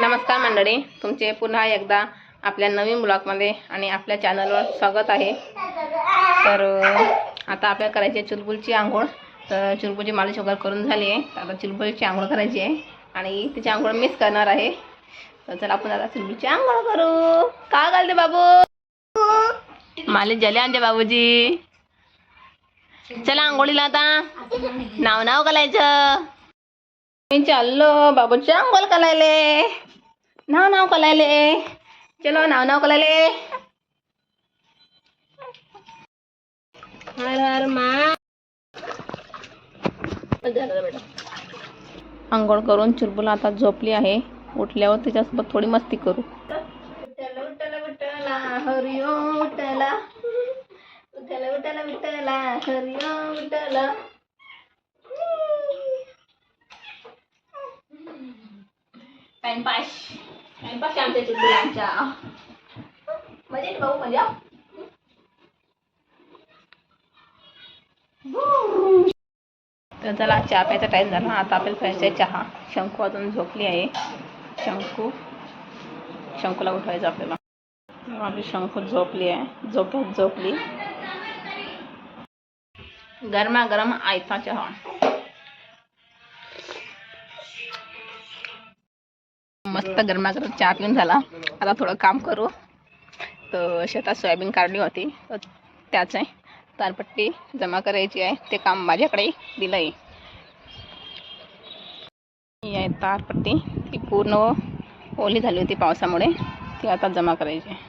नमस्कार मंडळी तुमचे पुन्हा एकदा आपल्या नवीन ब्लॉगमध्ये आणि आपल्या चॅनलवर स्वागत आहे. तर आता आपल्याला करायची आहे चुलबुलची आंघोळ. तर चुलबुलची मालिश वगैरे करून झाली आहे. तर आता चुलबुलची आंघोळ करायची आहे. आणि तिची आंघोळ मीच करणार आहे. तर चला आपण आता चुलबुलची आंघोळ करू. का घालते बाबू? मालिश झाली आमच्या बाबूजी. चला आंघोळीला आता. नाव नाव घालायचं. चाललो बाबूच्या अंगोल करायले नाव नाव करायले चलो नाव नाव करायले हर हर मा आंघोळ करून चुलबुल आता झोपली आहे उठल्यावर तिच्यासोबत थोडी मस्ती करू उठला उठला उठला उठला उठला उठला हरी ओम उठला टाइमपास टाइमपास आमच्या चुलबुलांचा मजा येते भाऊ मजा तर चला चहा प्यायचा टाईम झाला. आता आपल्याला प्यायचा आहे चहा. शंकू अजून झोपली आहे. शंकू. शंकूला उठवायचं आपल्याला. आपली शंकू झोपली आहे. झोप्यात झोपली. गरमागरम आयता चहा. मस्त गरमागरम चहा पिऊन झाला आता थोडं काम करू तर शेतात सोयाबीन काढली होती तर त्याच आहे तारपट्टी जमा करायची आहे ते काम माझ्याकडे दिलं आहे ही आहे तारपट्टी ती पूर्ण ओली झाली होती पावसामुळे ती आता जमा करायची आहे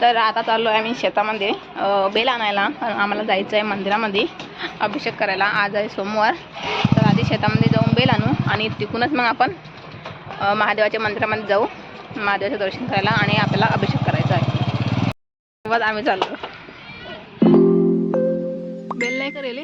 तर आता चाललो आहे आम्ही शेतामध्ये बेल आणायला. आम्हाला जायचं आहे मंदिरामध्ये अभिषेक करायला. आज आहे सोमवार. तर आधी शेतामध्ये जाऊन बेल आणू आणि तिकूनच मग आपण महादेवाच्या मंदिरामध्ये जाऊ. महादेवाचं दर्शन करायला आणि आपल्याला अभिषेक करायचा आहे. आम्ही चाललो. बेल नाही करेल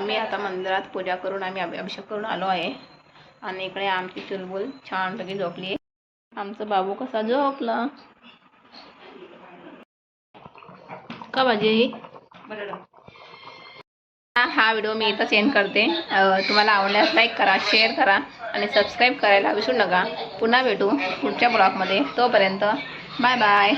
आम्ही आता मंदिरात पूजा करून आम्ही अभिषेक करून आलो आहे. आणि इकडे आमची चुलबुल छानपैकी झोपली आहे. आमचा बाबू कसा झोपला? का भाजी? हा व्हिडिओ मी इथं सेंड करते. तुम्हाला आवडल्यास लाईक करा शेअर करा आणि सबस्क्राईब करायला विसरू नका. पुन्हा भेटू पुढच्या ब्लॉगमध्ये तोपर्यंत बाय बाय